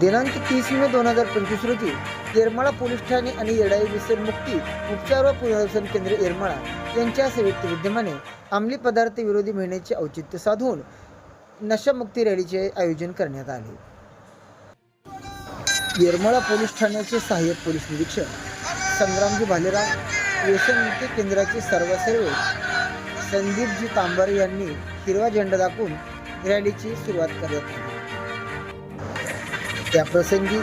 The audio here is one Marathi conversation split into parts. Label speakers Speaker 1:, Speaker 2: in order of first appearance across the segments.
Speaker 1: दिनांक तीस मे दोन हजार पंचवीस रोजी येरमाळा पोलीस ठाणे आणि येडाई विसर मुक्ती उपचार व पुनर्वसन केंद्र येरमाळा यांच्या संयुक्त विद्यमाने अंमली पदार्थ विरोधी महिन्याचे औचित्य साधून नशामुक्ती रॅलीचे आयोजन करण्यात आले. येरमाळा पोलीस ठाण्याचे सहाय्यक पोलीस निरीक्षक संग्रामजी भालेराव व्यसनमुक्ती केंद्राचे सर्वसेवक संदीपजी तांबारे यांनी हिरवा झेंडा दाखवून रॅलीची सुरुवात करण्यात आली. त्याप्रसंगी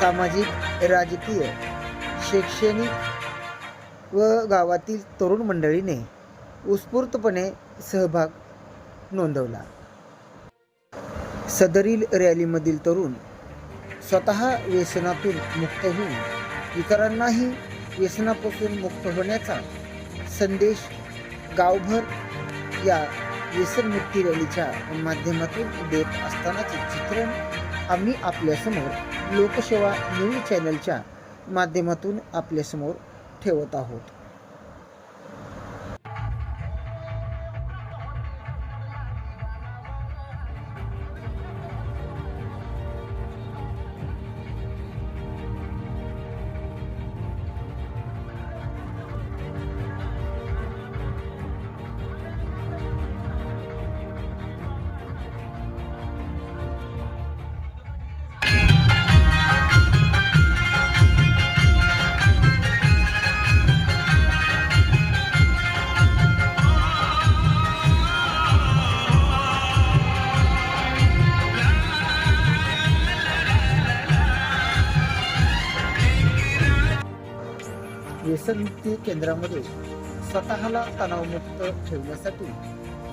Speaker 1: सामाजिक राजकीय शैक्षणिक व गावातील तरुण मंडळीने उत्स्फूर्तपणे सहभाग नोंदवला. सदरील रॅलीमधील तरुण स्वतः व्यसनातून मुक्त होऊन इतरांनाही व्यसनापासून मुक्त होण्याचा संदेश गावभर या व्यसनमुक्ती रॅलीच्या माध्यमातून देत असतानाचे चित्रण आम्ही आपल्यासमोर लोकसेवा न्यूज चॅनलच्या माध्यमातून आपल्यासमोर ठेवत आहोत. व्यसनमुक्ती केंद्रामध्ये स्वतःला तणावमुक्त ठेवण्यासाठी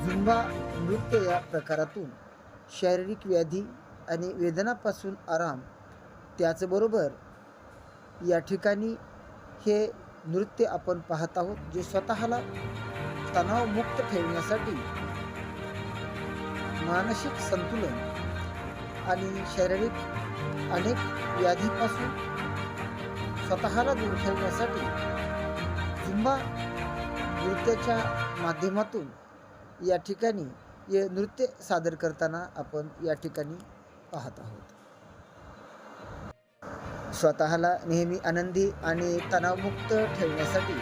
Speaker 1: झुंबा नृत्य या प्रकारातून शारीरिक व्याधी आणि वेदनापासून आराम त्याचबरोबर या ठिकाणी हे नृत्य आपण पाहत आहोत जे स्वतःला तणावमुक्त ठेवण्यासाठी मानसिक संतुलन आणि शारीरिक अनेक व्याधीपासून स्वतःला दूर ठेवण्यासाठी झुंबा नृत्याच्या माध्यमातून या ठिकाणी हे नृत्य सादर करताना आपण या ठिकाणी पाहत आहोत. स्वतःला नेहमी आनंदी आणि तणावमुक्त ठेवण्यासाठी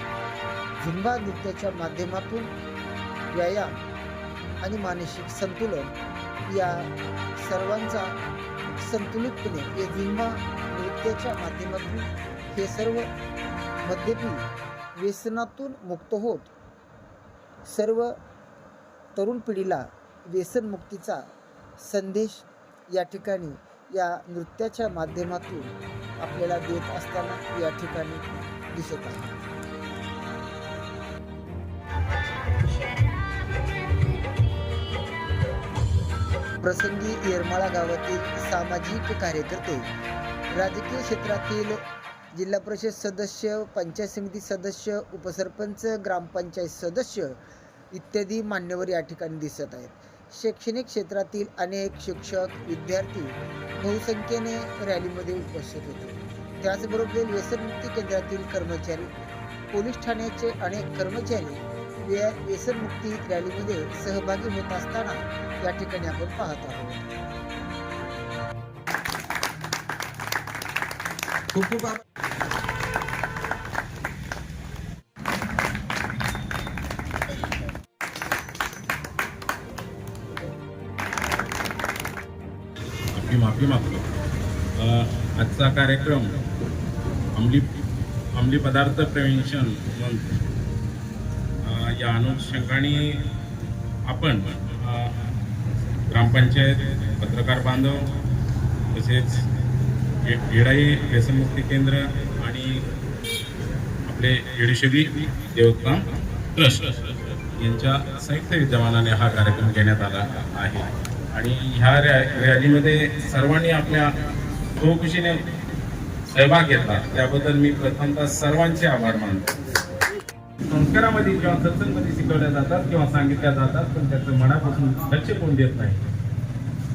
Speaker 1: झुंबा नृत्याच्या माध्यमातून व्यायाम आणि मानसिक संतुलन या सर्वांचा संतुलितपणे हे झुंबा नृत्याच्या माध्यमातून हे सर्व मद्यपी व्यसनातून मुक्त होत. सर्व तरुण पिढीला व्यसनमुक्तीचा संदेश या ठिकाणी या नृत्याच्या माध्यमातून आपल्याला देत असताना या ठिकाणी दिसत आहे. प्रसंगी येरमाळा गावातील सामाजिक कार्यकर्ते राजकीय क्षेत्रातील जिल्हा परिषद सदस्य पंचायत समिती सदस्य उपसरपंच ग्रामपंचायत सदस्य इत्यादी मान्यवर या ठिकाणी दिसत आहेत. शैक्षणिक क्षेत्रातील अनेक शिक्षक विद्यार्थी बहुसंख्येने रॅलीमध्ये उपस्थित होते. त्याचबरोबर व्यसनमुक्ती केंद्रातील कर्मचारी पोलीस ठाण्याचे अनेक कर्मचारी व्यसनमुक्ती रॅलीमध्ये सहभागी होत असताना या ठिकाणी आपण पाहत आहोत.
Speaker 2: खूप खूप
Speaker 3: आपली माफी. मागतो आजचा कार्यक्रम अंमली अंमली पदार्थ प्रिव्हेन्शन मंथ या अनुषंगाने आपण ग्रामपंचायत पत्रकार बांधव तसेच येडाई व्यसनमुक्ती केंद्र आणि आपले येडीशेबी देवस्थान ट्रस्ट यांच्या संयुक्त विद्यमानाने हा कार्यक्रम घेण्यात आला आहे. आणि ह्या रॅ- रॅलीमध्ये सर्वांनी आपल्या चौकशीने सहभाग घेतला. त्याबद्दल मी प्रथमतः सर्वांचे आभार मानतो. संस्कारामध्ये किंवा सत्संगमध्ये शिकवल्या जातात किंवा सांगितल्या जातात पण त्याचं मनापासून लक्ष कोण देत नाही?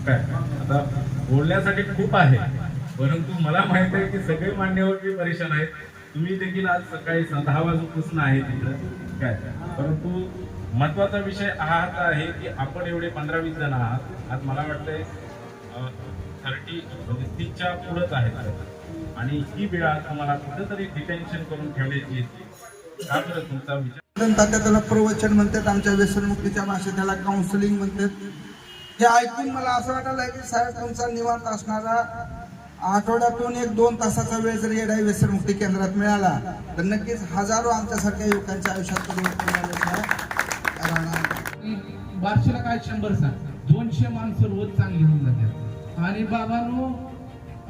Speaker 3: काय? आता बोलण्यासाठी खूप आहे. परंतु मला माहीत आहे की सगळे मान्यवर जे परेशान आहेत. तुम्ही देखील आज सकाळी दहा वाजूपासून आहे तिकडं काय? परंतु महत्त्वाचा विषय हा आता आहे की आपण एवढे पंधरा वीस जण आहात. आज मला वाटतंय थर्टी म्हणजे तीसच्या पुढंच आहेत आणि ही वेळ आज तुम्हाला कुठंतरी डिटेन्शन करून ठेवण्याची येते तुमचा विचार?
Speaker 2: त्याला प्रवचन म्हणतात आमच्या व्यसनमुक्तीच्या भाषेत त्याला काउन्सिलिंग म्हणतात. हे ऐकून मला असं वाटायला की साहेब तुमचा निवांत असणारा आठवड्यातून एक दोन तासाचा वेळ जर येडा व्यसनमुक्ती केंद्रात मिळाला तर नक्कीच हजारो आमच्यासारख्या युवकांच्या आयुष्यात परिवर्तन
Speaker 4: बारशेला काय शंभर सांग? दोनशे माणसं रोज चांगली होऊन जातात. आणि बाबांनो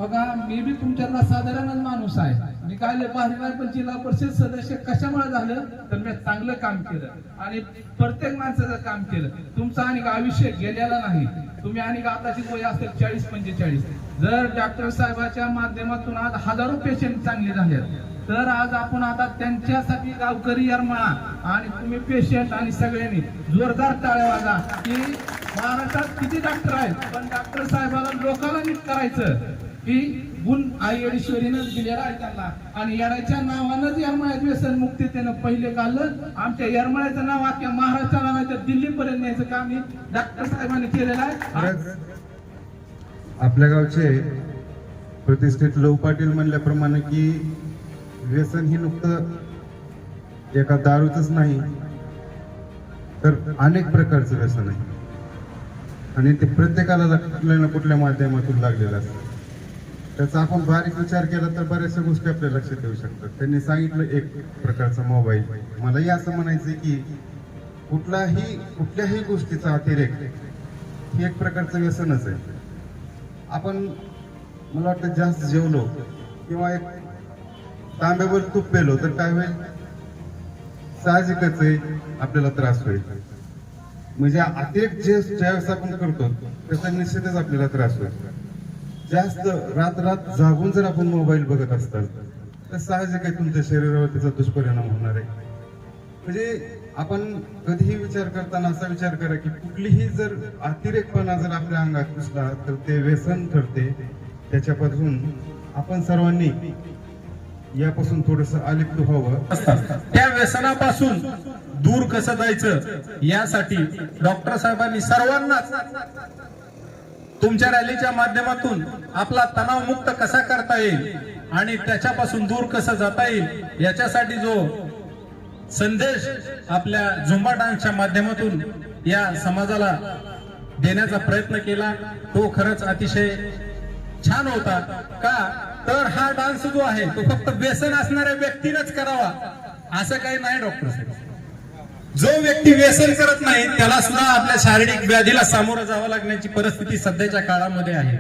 Speaker 4: बघा मी बी तुमच्यातला साधारणच माणूस आहे. मी काय लय पण जिल्हा परिषद सदस्य कशामुळे झालं? तर मी चांगलं काम केलं. आणि प्रत्येक माणसाचं काम केलं. तुमचं आणि आयुष्य गेलेलं नाही. तुम्ही आणि आताची वय असेल चाळीस पंचेचाळीस. जर डॉक्टर साहेबाच्या माध्यमातून आज हजारो पेशंट चांगले झाले तर आज आपण आता त्यांच्यासाठी गावकरी यार म्हणा आणि तुम्ही पेशंट आणि सगळ्यांनी जोरदार टाळ्या वाजा की महाराष्ट्रात किती डॉक्टर आहेत? पण डॉक्टर साहेबाला लोकांना नीट करायचं. की गुण आई येडेश्वरीनं दिलेला आहे त्यांना. आणि येडाच्या नावानंच यरमाळ्यात व्यसन मुक्ती त्यानं पहिले काढलं. आमच्या यरमाळ्याचं नाव अख्ख्या महाराष्ट्राला नाही तर दिल्लीपर्यंत न्यायचं काम हे डॉक्टर साहेबांनी केलेलं आहे.
Speaker 5: आपल्या गावचे प्रतिष्ठित लव पाटील म्हणल्याप्रमाणे की व्यसन ही नुकतं एका दारूच नाही तर अनेक प्रकारचं व्यसन आहे. आणि ते प्रत्येकाला कुठल्या ना कुठल्या माध्यमातून लागलेलं असतं. त्याचा आपण बारीक विचार केला तर बऱ्याचशा गोष्टी आपल्या लक्षात येऊ शकतात. त्यांनी सांगितलं एक प्रकारचा मोबाईल. मलाही असं म्हणायचं की कुठलाही कुठल्याही गोष्टीचा अतिरेक हे एक प्रकारचं व्यसनच आहे. आपण मला वाटतं जास्त जेवलो किंवा एक तांब्यावर तूप पेलो तर काय होईल? साहजिकच आहे आपल्याला त्रास होईल. म्हणजे अतिरेक जे ज्यावेळेस आपण करतो त्याचा निश्चितच आपल्याला त्रास होईल. जास्त रात रात जागून जर आपण मोबाईल बघत असताल तर साहजिक आहे तुमच्या शरीरावर त्याचा दुष्परिणाम होणार आहे? म्हणजे आपण कधीही विचार करताना असा विचार करा की कुठलीही जर अतिरेकपणा जर आपल्या अंगात घुसला तर ते व्यसन ठरते. त्याच्यापासून आपण सर्वांनी यापासून थोडस अलिप्त व्हावं.
Speaker 6: त्या व्यसनापासून दूर कसं जायचं? यासाठी डॉक्टर साहेबांनी सर्वांनाच तुमच्या रॅलीच्या माध्यमातून आपला तणाव मुक्त कसा करता येईल आणि त्याच्यापासून दूर कसं जाता येईल याच्यासाठी जो संदेश आपल्या झुंबा डान्सच्या माध्यमातून या समाजाला देण्याचा प्रयत्न केला तो खरंच अतिशय छान होता. का? तर हा डान्स जो आहे तो फक्त व्यसन असणाऱ्या व्यक्तीनंच करावा असं काही नाही डॉक्टर साहेब. जो व्यक्ती व्यसन करत नाही त्याला सुद्धा आपल्या शारीरिक व्याधीला सामोरं जावं लागण्याची परिस्थिती सध्याच्या काळामध्ये आहे.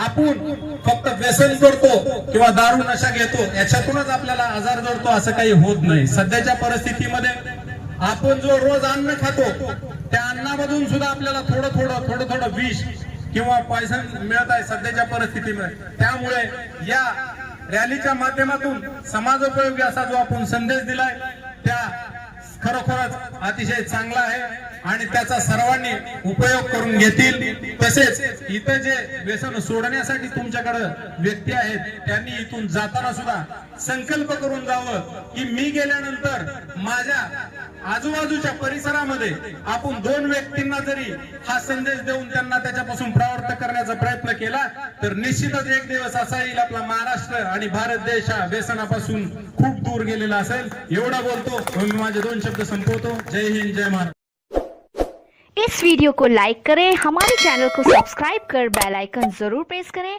Speaker 6: आपण फक्त व्यसन करतो किंवा दारू नशा घेतो याच्यातूनच आपल्याला आजार जडतो असं काही होत नाही. सध्याच्या परिस्थितीमध्ये आपण जो रोज अन्न खातो त्या अन्नामधून सुद्धा आपल्याला थोडं थोडं थोडं थोडं विष किंवा पॉयझन मिळत आहे सध्याच्या परिस्थितीमध्ये. त्यामुळे या रॅलीच्या माध्यमातून समाजोपयोगी असा जो आपण संदेश दिलाय त्या खरोखरच अतिशय चांगला आहे आणि त्याचा सर्वांनी उपयोग करून घेतील. तसेच इथं जे व्यसन सोडण्यासाठी तुमच्याकडे व्यक्ती आहेत त्यांनी इथून जाताना सुद्धा संकल्प करून जावं की मी गेल्यानंतर माझ्या आजूबाजूच्या परिसरामध्ये आपण दोन व्यक्तींना जरी हा संदेश देऊन त्यांना त्याच्यापासून प्रवर्त करण्याचा प्रयत्न केला तर निश्चितच एक दिवस असा येईल आपला महाराष्ट्र आणि भारत देश हा व्यसनापासून खूप दूर गेलेला असेल दोन शब्द संपवतो. जय हिंद, जय महाराज
Speaker 7: इस वीडियो को लाइक करें, हमारे चैनल को सब्सक्राइब कर बेल आइकन ज़रूर प्रेस करें।